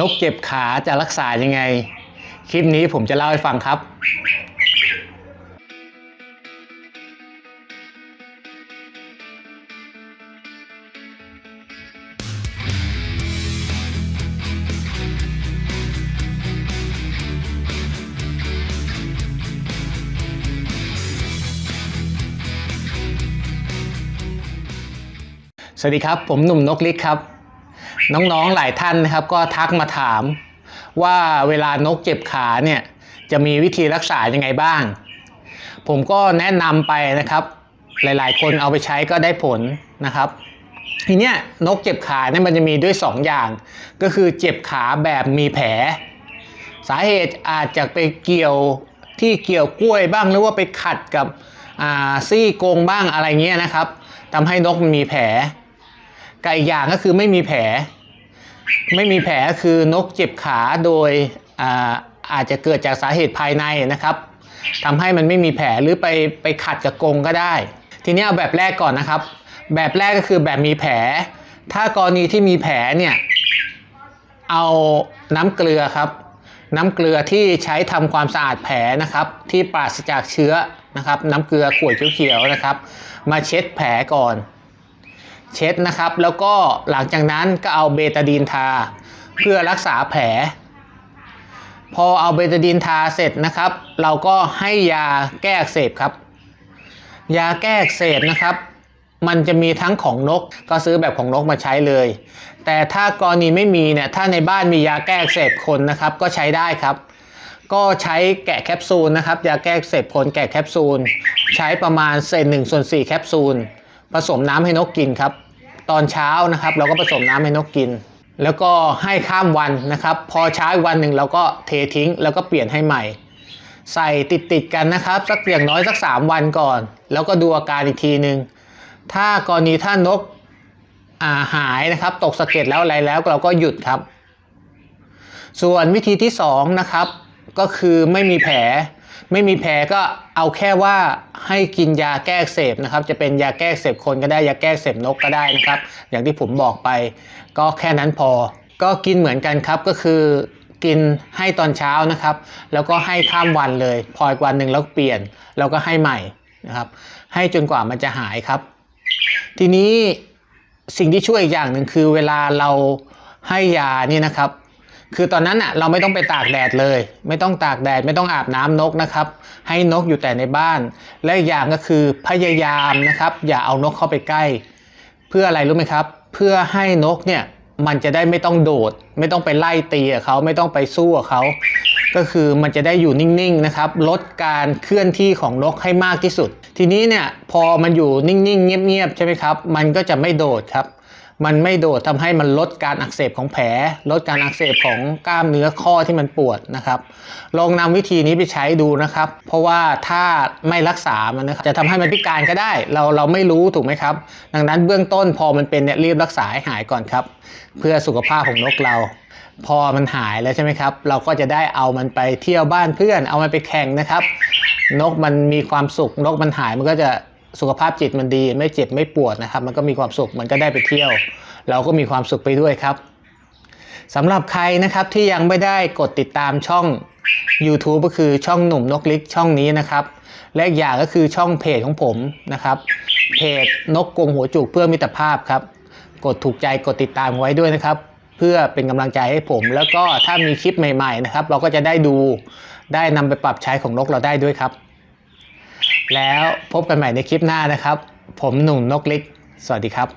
นกเจ็บขาจะรักษายังไง คลิปนี้ผมจะเล่าให้ฟังครับ สวัสดีครับ ผมหนุ่มนกลิกครับ น้องๆหลายท่านนะครับก็ทักมาถาม ว่าเวลานกเจ็บขาเนี่ยจะมีวิธีรักษายังไงบ้าง ผมก็แนะนำไปนะครับ หลายๆ คนเอาไปใช้ก็ได้ผลนะครับ ทีเนี้ยนกเจ็บขาเนี่ยมันจะมีด้วย 2 อย่าง ก็คือเจ็บขาแบบมีแผล สาเหตุอาจจะไปเกี่ยวที่เกี่ยวกล้วยบ้างหรือว่าไปขัดกับซี่กรงบ้างอะไรเงี้ยนะครับทำให้นกมันมีแผล กับอีกอย่างก็คือไม่มีแผล ไม่มีแผลคือนกเจ็บขาโดยอาอาจจะเกิดจากสาเหตุภายในนะครับทำให้มันไม่มีแผลหรือไปไปขัดกับกรงก็ได้ ทีนี้เอาแบบแรกก่อนนะครับ แบบแรกก็คือแบบมีแผล ถ้ากรณีที่มีแผลเนี่ยเอาน้ำเกลือครับ น้ำเกลือที่ใช้ทำความสะอาดแผลนะครับ ที่ปราศจากเชื้อนะครับ น้ำเกลือขวดเขียวๆนะครับ มาเช็ดแผลก่อน เช็ดนะครับ แล้วก็หลังจากนั้นก็เอาเบตาดีนทา เพื่อรักษาแผล พอเอาเบตาดีนทาเสร็จนะครับ เราก็ให้ยาแก้อักเสบครับ ยาแก้อักเสบนะครับ มันจะมีทั้งของนกก็ซื้อแบบของนกมาใช้เลย แต่ถ้ากรณีไม่มีเนี่ยถ้าในบ้านมียาแก้อักเสบคนนะครับก็ใช้ได้ครับ ก็ใช้แกะแคปซูลนะครับยาแก้อักเสบคนแกะแคปซูล ใช้ประมาณเศษหนึ่งส่วนสี่แคปซูล ผสมน้ำให้นกกินครับ ตอนเช้านะครับ เราก็ผสมน้ำให้นกกิน แล้วก็ให้ข้ามวันนะครับ พอเช้าอีกวันหนึ่งเราก็เททิ้ง แล้วก็เปลี่ยนให้ใหม่ ใส่ติดติดๆกันนะครับ สักอย่างน้อยสัก 3 วันก่อน แล้วก็ดูอาการอีกทีหนึ่งถ้ากรณีถ้านกาหายนะครับ ตกสะเก็ดแล้วอะไรแล้วเราก็หยุดครับ ส่วนวิธีที่2นะครับก็คือไม่มีแผล ไม่มีแผลก็เอาแค่ว่าให้กินยาแก้เสบนะครับ จะเป็นยาแก้เสบคนก็ได้ยาแก้เสบนกก็ได้นะครับ อย่างที่ผมบอกไป ก็แค่นั้นพอ ก็กินเหมือนกันครับก็คือกินให้ตอนเช้านะครับ แล้วก็ให้ข้ามวันเลย พออีกวันหนึ่งแล้วเปลี่ยน แล้วก็ให้ใหม่นะครับ ให้จนกว่ามันจะหายครับ ทีนี้สิ่งที่ช่วยอีกอย่างหนึ่งคือเวลาเราให้ยานี่นะครับ คือตอนนั้นอะเราไม่ต้องไปตากแดดเลย ไม่ต้องตากแดดไม่ต้องอาบน้ำนกนะครับ ให้นกอยู่แต่ในบ้าน และอย่างก็คือพยายามนะครับ อย่าเอานกเข้าไปใกล้ เพื่ออะไรรู้ไหมครับ เพื่อให้นกเนี่ยมันจะได้ไม่ต้องโดด ไม่ต้องไปไล่ตีเขาไม่ต้องไปสู้เขา ก็คือมันจะได้อยู่นิ่งๆนะครับ ลดการเคลื่อนที่ของนกให้มากที่สุด ทีนี้เนี่ยพอมันอยู่นิ่งๆ เงียบๆใช่ไหมครับ มันก็จะไม่โดดครับ มันไม่โดดทำให้มันลดการอักเสบของแผล ลดการอักเสบของกล้ามเนื้อข้อที่มันปวดนะครับ ลองนำวิธีนี้ไปใช้ดูนะครับ เพราะว่าถ้าไม่รักษามันนะครับจะทำให้มันพิการก็ได้ เราเราไม่รู้ถูกไหมครับ ดังนั้นเบื้องต้นพอมันเป็นเนี่ยรีบรักษาให้หายก่อนครับ เพื่อสุขภาพของนกเรา พอมันหายแล้วใช่ไหมครับ เราก็จะได้เอามันไปเที่ยวบ้านเพื่อน เอามันไปแข่งนะครับ นกมันมีความสุขนกมันหายมันก็จะ สุขภาพจิตมันดี ไม่เจ็บไม่ปวดนะครับ มันก็มีความสุขมันก็ได้ไปเที่ยว เราก็มีความสุขไปด้วยครับสำหรับใครนะครับที่ยังไม่ได้กดติดตามช่อง YouTube ก็คือช่องหนุ่มนกลิกช่องนี้นะครับ และอีกอย่างก็คือช่องเพจของผมนะครับ เพจนกกรงหัวจุกเพื่อมิตรภาพครับ กดถูกใจกดติดตามไว้ด้วยนะครับ เพื่อเป็นกำลังใจให้ผม แล้วก็ถ้ามีคลิปใหม่ ๆนะครับ เราก็จะได้ดูได้นำไปปรับใช้ของนกเราได้ด้วยครับ แล้วพบกันใหม่ในคลิปหน้านะครับ ผมหนุ่มนกเล็กสวัสดีครับ